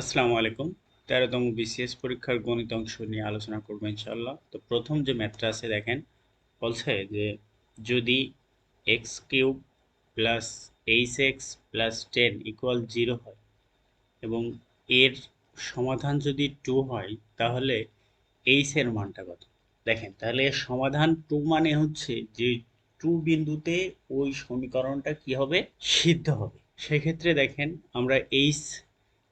আসসালামু আলাইকুম। তেরোতম বিসিএস পরীক্ষার গণিত অংশ নিয়ে আলোচনা করব ইনশাল্লাহ তো প্রথম যে ম্যাথটা আছে দেখেন, বলছে যে যদি x cube plus h x plus ten equal zero হয় এবং এর সমাধান যদি টু হয়, তাহলে এইচ এর মানটা কত? দেখেন, তাহলে এর সমাধান টু মানে হচ্ছে যে টু বিন্দুতে ওই সমীকরণটা কি হবে? সিদ্ধ হবে। সেক্ষেত্রে দেখেন, আমরা এইচ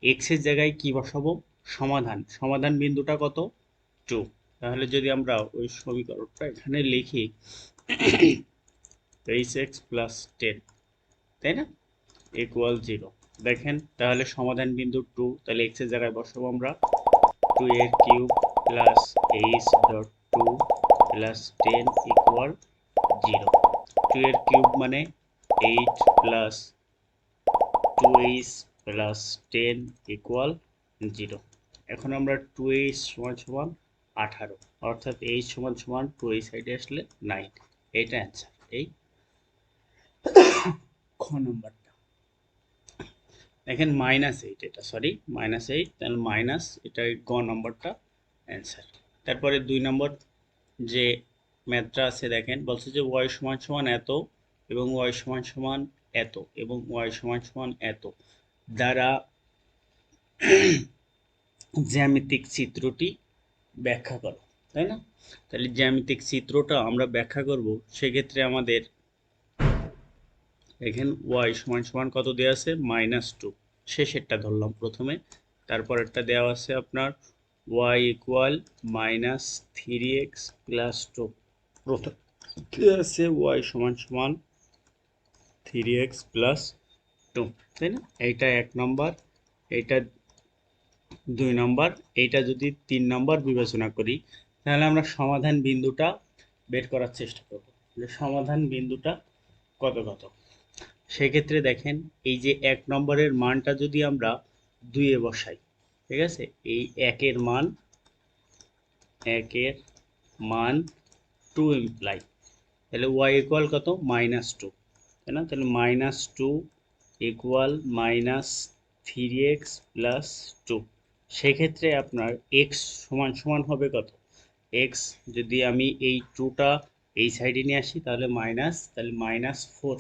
এক্সের জায়গায় কি বসাবো? সমাধান। সমাধান বিন্দুটা কত? টু তাহলে যদি আমরা ওই সমীকরণটা এখানে লিখি এইচ এক্স প্লাস টেন তাই না? ইকুয়াল জিরো দেখেন, তাহলে সমাধান বিন্দু টু তাহলে এক্সের জায়গায় বসাবো আমরা টু এর cube plus h dot two plus ten equal zero two এর কিউব মানে eight plus two h plus ten equal zero এখন আমরা টু এইচ সমান সমান আঠারো অর্থাৎ এইচ সমান সমান টু এই সাইডে আসলে নাইন এইটা অ্যান্সার এই খ নম্বরটা। দেখেন মাইনাস এইট এটা সরি মাইনাস এইট তাহলে মাইনাস এটা গ নম্বরটা অ্যান্সার তারপরে দুই নম্বর যে ম্যাথটা আছে দেখেন বলছে যে ওয়াই সমান সমান এত এবং ওয়াই সমান সমান এত এবং ওয়াই সমান সমান এত। দ্বারা জ্যামিতিক চিত্রটি ব্যাখ্যা করো, তাই না? তাহলে জ্যামিতিক চিত্রটা আমরা ব্যাখ্যা করব, সেক্ষেত্রে আমাদের এখানে ওয়াই সমান সমান কত দেওয়া আছে? মাইনাস টু শেষেরটা ধরলাম প্রথমে, তারপরেরটা দেওয়া আছে আপনার y equal minus three x plus two প্রথম আছে? ওয়াই সমান সমান থ্রি এক্স প্লাস টু তাই না? এইটা এক নম্বর এইটা দুই নম্বর এইটা যদি তিন নম্বর বিবেচনা করি, তাহলে আমরা সমাধান বিন্দুটা বের করার চেষ্টা করব। যে সমাধান বিন্দুটা কত কত সেক্ষেত্রে দেখেন, এই যে এক নম্বরের মানটা যদি আমরা দুইয়ে বসাই, ঠিক আছে? এই একের মান একের মান টু ইমপ্লাই তাহলে ওয়াই ইকুয়াল কত? মাইনাস টু তাই না? তাহলে minus two equal minus three x plus two সেক্ষেত্রে আপনার এক্স সমান সমান হবে কত? এক্স যদি আমি এই টুটা এই সাইডে নিয়ে আসি, তাহলে মাইনাস তাহলে মাইনাস ফোর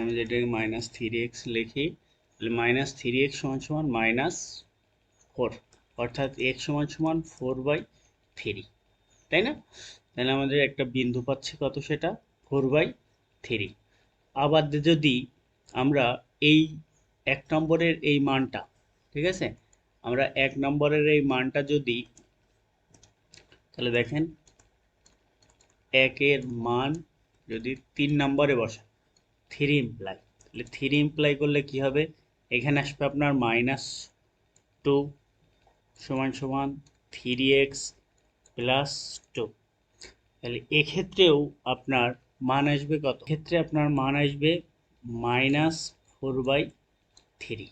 আমি যেটাকে মাইনাস থ্রি এক্স লিখি, তাহলে মাইনাস থ্রি এক্স সমান সমান মাইনাস ফোর অর্থাৎ এক্স সমান সমান ফোর বাই থ্রি তাই না? তাহলে আমাদের একটা বিন্দু পাচ্ছে কত সেটা? ফোর বাই থ্রি আবার যদি আমরা এই এক নম্বরের এই মানটা, ঠিক আছে? আমরা এক নম্বরের এই মানটা যদি, তাহলে দেখেন, একের মান যদি তিন নম্বরে বসা থ্রি ইমপ্লাই তাহলে থ্রি ইমপ্লাই করলে কি হবে? এখানে আসবে আপনার মাইনাস টু সমান সমান থ্রি এক্স প্লাস টু তাহলে এক্ষেত্রেও আপনার মান আসবে কত? ক্ষেত্রে আপনার মান আসবে মাইনাস ফোর বাই থ্রি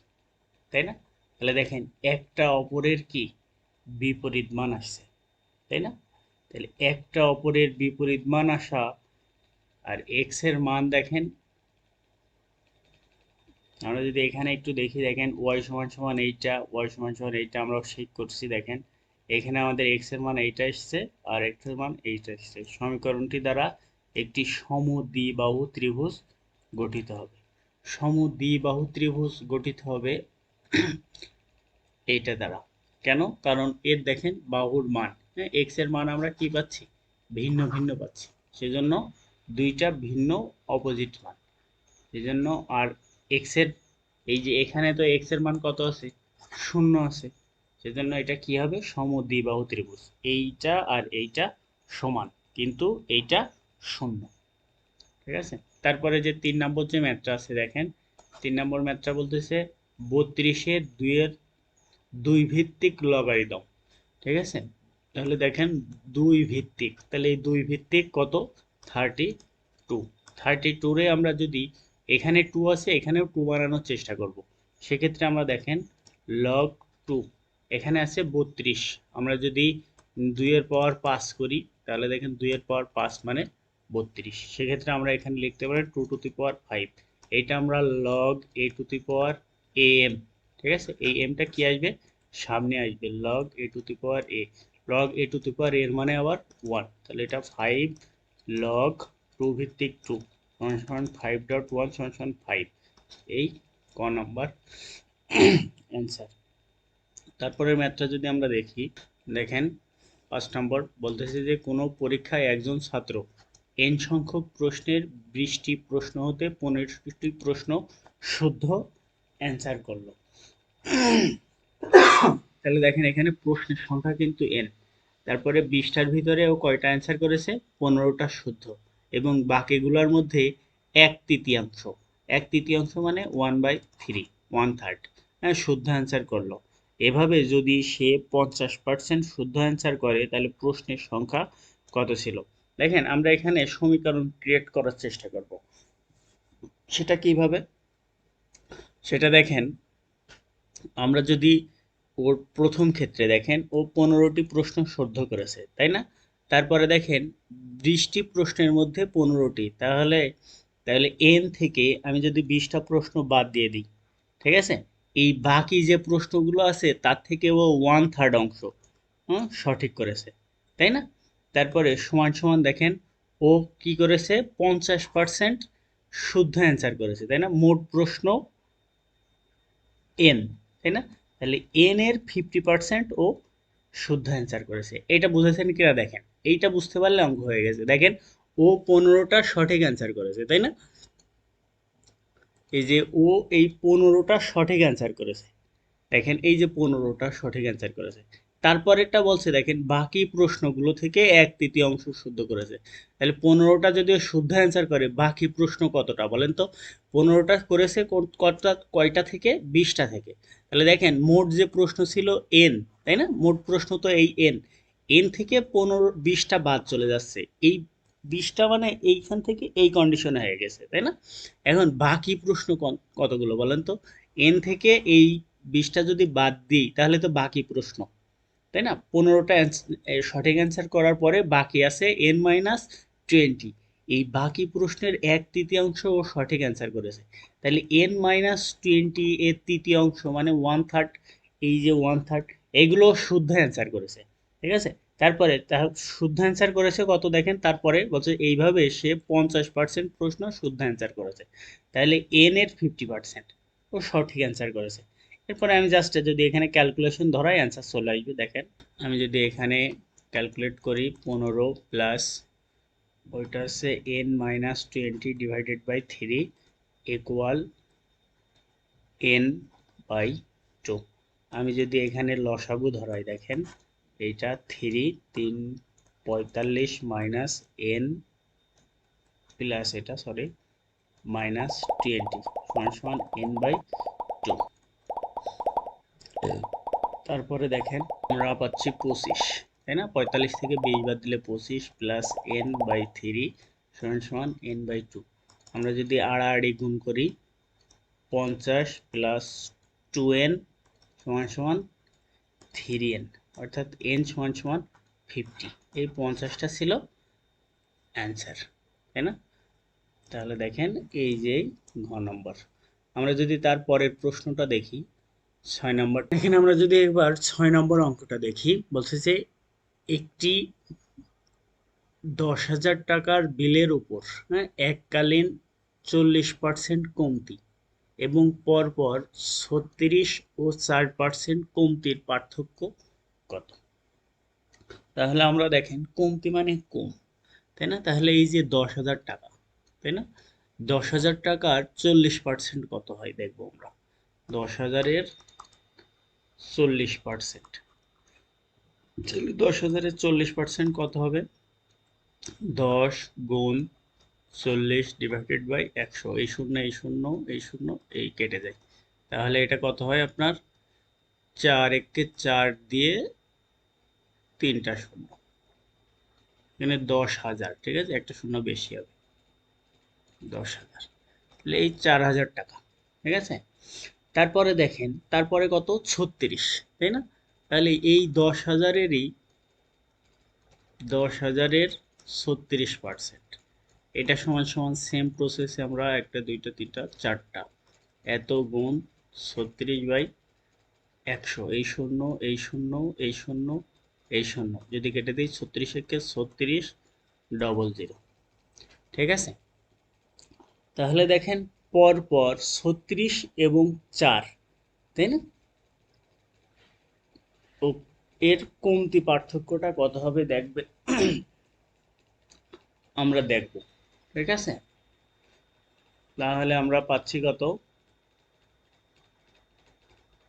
তাই না? তাহলে দেখেন, একটা অপরের কি? বিপরীত মান আসছে, তাই না? তাহলে একটা অপরের বিপরীত মান আসা আর এক্সের মান দেখেন, আমরা যদি এখানে একটু দেখি, দেখেন ওয়াই সমান সমান এইটা ওয়াই সমান সমান এইটা আমরা শেখ করছি, দেখেন, এখানে আমাদের এক্সের মান এইটা এসছে আর এক্সের মান এইটা এসছে। সমীকরণটি দ্বারা একটি সমদ্বিবাহু ত্রিভুজ গঠিত হবে। সমদ্বিবাহু ত্রিভুজ গঠিত হবে এইটা দ্বারা। কেন? কারণ এর দেখেন বাহুর মান। হ্যাঁ এক্সের মান আমরা কি পাচ্ছি? ভিন্ন ভিন্ন পাচ্ছি। সেজন্য দুইটা ভিন্ন অপোজিট মান। সেজন্য আর এক্সের, এই যে এখানে তো এক্সের মান কত আছে? শূন্য আছে। সেজন্য এটা কি হবে? সমদ্বিবাহু ত্রিভুজ। এইটা আর এইটা সমান। কিন্তু এইটা শূন্য। ঠিক আছে? তারপরে যে তিন নম্বর যে ম্যাথটা আছে, দেখেন, তিন নম্বর ম্যাথটা বলতেছে বত্রিশের দুইয়ের দুই ভিত্তিক লগারিদম। ঠিক আছে? তাহলে দেখেন দুই ভিত্তিক তাহলে এই দুই ভিত্তিক কত? Thirty two. থার্টি টুরে আমরা যদি এখানে টু আছে, এখানেও টু বানানোর চেষ্টা করব। সেক্ষেত্রে আমরা দেখেন লগ টু এখানে আছে বত্রিশ। আমরা যদি দুইয়ের পাওয়ার পাস করি, তাহলে দেখেন দুইয়ের পাওয়ার পাস মানে বত্রিশ। সেক্ষেত্রে আমরা এখানে লিখতে পারি two to the power five এইটা আমরা log a to the power a m ঠিক আছে? এই এমটা কি আসবে? সামনে আসবে। Log a to the power a log a to the power এর মানে আবার ওয়ান তাহলে এটা ফাইভ লগ টু ভিত্তিক টু সমান ফাইভ ডট ওয়ান সমান ফাইভ এই ক নাম্বার অ্যান্সার তারপরের ম্যাথটা যদি আমরা দেখি, দেখেন, পাঁচ নম্বর বলতেছে যে কোনো পরীক্ষায় একজন ছাত্র এন সংখ্যক প্রশ্নের বৃষ্টি প্রশ্ন হতে পনেরোটি প্রশ্ন শুদ্ধ অ্যান্সার করল। তাহলে দেখেন এখানে প্রশ্নের সংখ্যা কিন্তু এন তারপরে বিশটার ভিতরে ও কয়টা অ্যান্সার করেছে? পনেরোটা শুদ্ধ। এবং বাকিগুলোর মধ্যে এক তৃতীয়াংশ। এক তৃতীয়াংশ মানে one by three one third হ্যাঁ শুদ্ধ অ্যান্সার করল। এভাবে যদি সে পঞ্চাশ পার্সেন্ট শুদ্ধ অ্যান্সার করে, তাহলে প্রশ্নের সংখ্যা কত ছিল? দেখেন, আমরা এখানে সমীকরণ ক্রিয়েট করার চেষ্টা করব। সেটা কীভাবে? সেটা দেখেন, আমরা যদি ওর প্রথম ক্ষেত্রে দেখেন, ও পনেরোটি প্রশ্ন শুদ্ধ করেছে, তাই না? তারপরে দেখেন, বিশটি প্রশ্নের মধ্যে পনেরোটি, তাহলে তাহলে এন থেকে আমি যদি বিশটা প্রশ্ন বাদ দিয়ে দিই, ঠিক আছে? এই বাকি যে প্রশ্নগুলো আছে, তার থেকে ও ওয়ান থার্ড অংশ সঠিক করেছে, তাই না? তারপরে সমান সমান দেখেন, ও কি করেছে? পঞ্চাশ পার্সেন্ট শুদ্ধ অ্যান্সার করেছে, তাই না? মোট প্রশ্ন এন তাই না? তাহলে এন এর ফিফটি পার্সেন্ট ও শুদ্ধ অ্যান্সার করেছে। এটা বুঝেছেন কিনা দেখেন। এইটা বুঝতে পারলে অঙ্ক হয়ে গেছে। দেখেন, ও পনেরোটা সঠিক অ্যান্সার করেছে, তাই না? এই যে ও এই পনেরোটা সঠিক অ্যান্সার করেছে। দেখেন, এই যে পনেরোটা সঠিক অ্যান্সার করেছে। তারপরেরটা বলছে, দেখেন, বাকি প্রশ্নগুলো থেকে এক তৃতীয় অংশ শুদ্ধ করেছে। তাহলে পনেরোটা যদি শুদ্ধ অ্যান্সার করে, বাকি প্রশ্ন কতটা বলেন তো? পনেরোটা করেছে কতটা, কয়টা থেকে? বিশটা থেকে। তাহলে দেখেন, মোট যে প্রশ্ন ছিল এন তাই না? মোট প্রশ্ন তো এই এন এন থেকে পনেরো বিশটা বাদ চলে যাচ্ছে। এই বিশটা মানে এইখান থেকে এই কন্ডিশনে হয়ে গেছে, তাই না? এখন বাকি প্রশ্ন কতগুলো বলেন তো? এন থেকে এই বিশটা যদি বাদ দিই, তাহলে তো বাকি প্রশ্ন। তাই না? পনেরোটা সঠিক অ্যান্সার করার পরে বাকি আছে এন মাইনাস টোয়েন্টি এই বাকি প্রশ্নের এক তৃতীয়াংশ ও সঠিক অ্যান্সার করেছে। তাহলে এন মাইনাস টোয়েন্টি এর তৃতীয়াংশ মানে ওয়ান থার্ড এই যে ওয়ান থার্ড এগুলো শুদ্ধ অ্যান্সার করেছে। ঠিক আছে? তারপরে তার শুদ্ধ অ্যান্সার করেছে কত দেখেন? তারপরে বলছে এইভাবে সে পঞ্চাশ পার্সেন্ট প্রশ্ন শুদ্ধ অ্যান্সার করেছে। তাহলে এন এর ফিফটি পার্সেন্ট ও সঠিক অ্যান্সার করেছে। এরপরে আমি জাস্ট যদি এখানে ক্যালকুলেশন ধরাই অ্যান্সার চলে আসবে। দেখেন, আমি যদি এখানে ক্যালকুলেট করি, পনেরো প্লাস ওইটা হচ্ছে n minus twenty divided by three equal n by two আমি যদি এখানে লসাগু ধরাই, দেখেন, এইটা থ্রি তিন পঁয়তাল্লিশ মাইনাস এন প্লাস এটা সরি মাইনাস টোয়েন্টি সমান সমান এন বাই টু তারপরে দেখেন, আমরা পাচ্ছি পঁচিশ, তাই না? পঁয়তাল্লিশ থেকে বিশ বাদ দিলে পঁচিশ প্লাস এন বাই থ্রি সমান সমান এন বাই টু আমরা যদি আড়াআড়ি গুণ করি, পঞ্চাশ প্লাস টু এন সমান সমান থ্রি এন অর্থাৎ এন সমান সমান ফিফটি এই পঞ্চাশটা ছিল অ্যান্সার তাই না? তাহলে দেখেন এই যে ঘ নম্বর আমরা যদি তার পরের প্রশ্নটা দেখি ছয় নম্বর। এখানে আমরা যদি একবার ছয় নম্বর অঙ্কটা দেখি, বলছে যে একটি দশ হাজার টাকার বিলের উপর হ্যাঁ এককালীন চল্লিশ পার্সেন্ট কমতি এবং পরপর ছত্রিশ ও চার পার্সেন্ট কমতির পার্থক্য কত? তাহলে আমরা দেখেন, কমতি মানে কম, তাই না? তাহলে এই যে দশ হাজার টাকা, তাই না? দশ হাজার টাকার চল্লিশ পার্সেন্ট কত হয়, দেখব আমরা। দশ হাজারের চল্লিশ পার্সেন্ট। দশ হাজারের চল্লিশ পার্সেন্ট কত হবে? দশ গুণ চল্লিশ ডিভাইডেড বাই একশো। এই শূন্য এই শূন্য এই শূন্য, এই কেটে যায়। তাহলে এটা কত হয় আপনার? চার এককে চার দিয়ে তিনটা শূন্য। এখানে দশ হাজার, ঠিক আছে? একটা শূন্য বেশি হবে। দশ হাজার। তাহলে এই চার হাজার টাকা, ঠিক আছে? তারপরে দেখেন, তারপরে কত? ছত্রিশ, তাই না? তাহলে এই দশ হাজারেরই, দশ হাজারের ছত্রিশ পার্সেন্ট। এটা সমান সমান সেম প্রসেসে আমরা একটা, দুইটা, তিনটা, চারটা। এত গুণ ছত্রিশ বাই একশো। এই শূন্য এই শূন্য এই শূন্য এই শূন্য। যদি কেটে দিই ছত্রিশ একে ছত্রিশ ডবল জিরো ঠিক আছে? তাহলে দেখেন পর পর ছত্রিশ এবং চার, তাই না? তো এর কমতি পার্থক্যটা কত হবে দেখবে? আমরা দেখব, ঠিক আছে? তাহলে আমরা পাচ্ছি কত?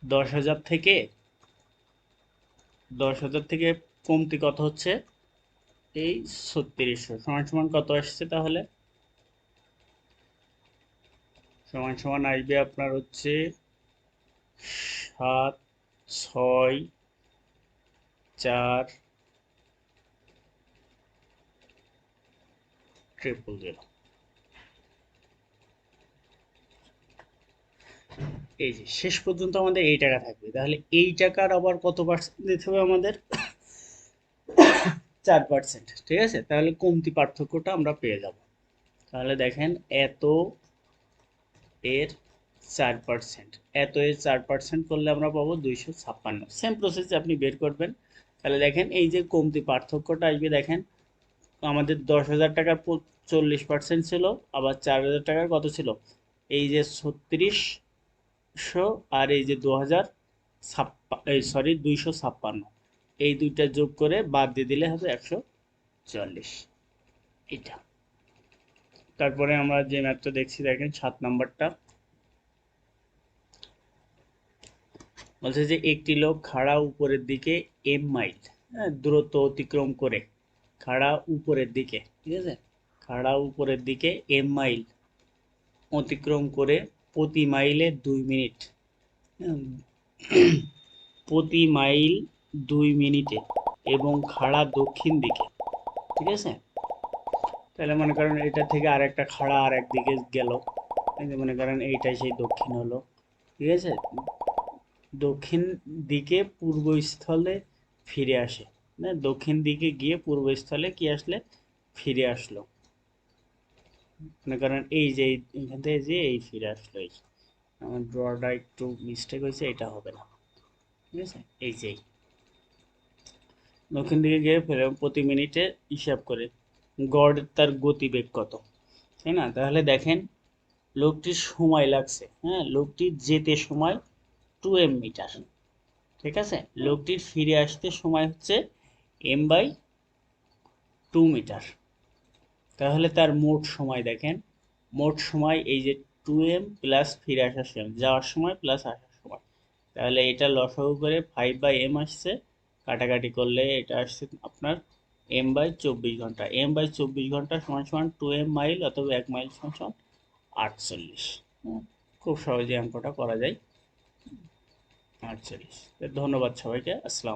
দশ হাজার থেকে, দশ হাজার থেকে কমতি কত হচ্ছে? এই ছত্রিশশো সমান সমান কত আসছে তাহলে? সমান সমান আসবে আপনার হচ্ছে সাত, ছয়, চার ট্রিপল জিরো এই যে, শেষ পর্যন্ত আমাদের এই টাকা থাকবে। তাহলে এই টাকার আবার কত পার্সেন্ট দিতে হবে আমাদের? চার পার্সেন্ট ঠিক আছে? তাহলে কমতি পার্থক্যটা আমরা পেয়ে যাব। তাহলে দেখেন, এত এর চার পার্সেন্ট এত এর চার পার্সেন্ট করলে আমরা পাবো দুইশো ছাপ্পান্ন। সেম প্রসেসে আপনি বের করবেন। তাহলে দেখেন, এই যে কমতি পার্থক্যটা আসবে, দেখেন, আমাদের দশ হাজার টাকার চল্লিশ পার্সেন্ট ছিল, আবার চার হাজার টাকার কত ছিল? এই যে ছত্রিশশো আর এই যে দু হাজার ছাপ্পা এই সরি দুইশো ছাপ্পান্ন। এই দুইটা যোগ করে বাদ দিয়ে দিলে হবে একশো চল্লিশ। এটা তারপরে আমরা যে ম্যাপটা দেখছি দেখেন সাত নাম্বারটা। বলছে যে একটি লোক খাড়া উপরের দিকে এম মাইল হ্যাঁ দূরত্ব অতিক্রম করে। খাড়া উপরের দিকে ঠিক আছে? খাড়া উপরের দিকে এম মাইল অতিক্রম করে প্রতি মাইলে দুই মিনিট হ্যাঁ, প্রতি মাইল দুই মিনিটে এবং খাড়া দক্ষিণ দিকে ঠিক আছে? তাহলে মনে করেন এটা থেকে আর একটা খাড়া আর একদিকে গেল। মনে করেন এইটাই সেই দক্ষিণ হলো। ঠিক আছে? দক্ষিণ দিকে পূর্বস্থলে ফিরে আসে। না দক্ষিণ দিকে গিয়ে পূর্বস্থলে কি আসলে? ফিরে আসলো। মনে করেন এই যে এখান থেকে যে এই ফিরে আসলো, এই আমার ড্রটা একটু মিস্টেক হয়েছে, এটা হবে না। ঠিক আছে? এই যে। দক্ষিণ দিকে গিয়ে প্রতি মিনিটে হিসাব করে। গড় তার গতিবেগ কত? তাই না? তাহলে দেখেন, লোকটির সময় লাগছে হ্যাঁ? লোকটির যেতে সময় টু এম মিটার ঠিক আছে? লোকটির ফিরে আসতে সময় হচ্ছে এম বাই টু মিটার তাহলে তার মোট সময় দেখেন, মোট সময় এই যে টু এম প্লাস ফিরে আসার সময়, যাওয়ার সময় প্লাস আসার সময়। তাহলে এটা লসাগু করে ফাইভ বাই এম আসছে, কাটাকাটি করলে এটা আসছে আপনার এম বাই চব্বিশ ঘণ্টা এম বাই চব্বিশ ঘণ্টা সমান সমান টু এম মাইল অথবা এক মাইল সমান সমান আটচল্লিশ। খুব সহজে অঙ্কটা করা যায়। আটচল্লিশ। ধন্যবাদ সবাইকে, আসসালাম